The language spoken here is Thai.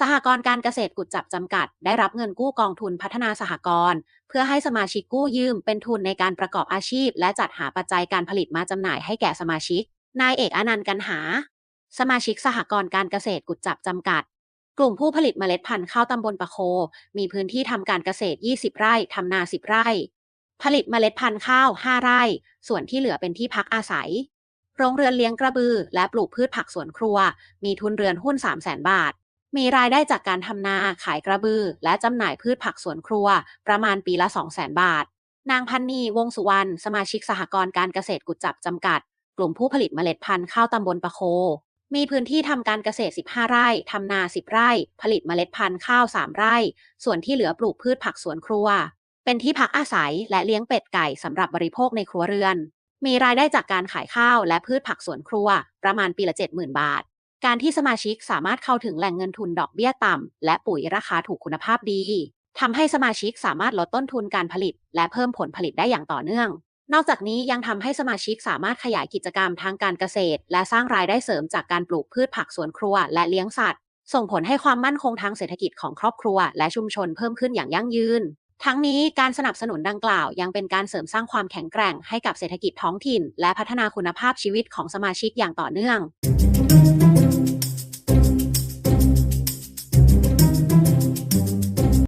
สหกรณ์การเกษตรกุจจับจำกัด ได้รับเงินกู้กองทุนพัฒนาสหกรณ์เพื่อให้สมาชิกกู้ยืมเป็นทุนในการประกอบอาชีพ และจัดหาปัจจัยการผลิตมาจำหน่ายให้แก่สมาชิก นายเอกอนันต์กันหา สมาชิกสหกรณ์การเกษตรกุจจับจำกัด กลุ่มผู้ผลิตเมล็ดพันธุ์ข้าวตำบลปะโค มีพื้นที่ทำการเกษตร 20 ไร่ทำนา 10 ไร่ ผลิตเมล็ดพันธุ์ข้าว 5 ไร่ ส่วนที่เหลือเป็นที่พักอาศัย โรงเรือนเลี้ยงกระบือ และปลูกพืชผักสวนครัว มีทุนเรือนหุ้น 3 0 0 0 0 0 บาท มีรายได้จากการทำนาขายกระบือ และจำหน่ายพืชผักสวนครัว ประมาณปีละ 2 0 0 0 0 0 บาท นางพันนีวงสุวรรณสมาชิกสหกรณ์การเกษตรกุจจับจำกัด กลุ่มผู้ผลิตเมล็ดพันธุ์ข้าวตำบลปะโค มีพื้นที่ทำการเกษตร 15 ไร่ทำนา 10 ไร่ ผลิตเมล็ดพันธุ์ข้าว 3 ไร่ ส่วนที่เหลือปลูกพืชผักสวนครัว เป็นที่พักอาศัยและเลี้ยงเป็ดไก่สำหรับบริโภคในครัวเรือน มีรายได้จากการขายข้าวและพืชผักสวนครัว ประมาณปีละ 70,000 บาท การที่สมาชิกสามารถเข้าถึงแหล่งเงินทุนดอกเบี้ยต่ำ และปุ๋ยราคาถูกคุณภาพดีทำให้สมาชิกสามารถลดต้นทุนการผลิต และเพิ่มผลผลิตได้อย่างต่อเนื่อง นอกจากนี้ยังทำให้สมาชิกสามารถขยายกิจกรรมทางการเกษตร และสร้างรายได้เสริมจากการปลูกพืชผักสวนครัว และเลี้ยงสัตว์ ส่งผลให้ความมั่นคงทางเศรษฐกิจของครอบครัว และชุมชนเพิ่มขึ้นอย่างยั่งยืน ทั้งนี้การสนับสนุนดังกล่าว ยังเป็นการเสริมสร้างความแข็งแกร่งให้กับเศรษฐกิจท้องถิ่น และพัฒนาคุณภาพชีวิตของสมาชิกอย่างต่อเนื่อง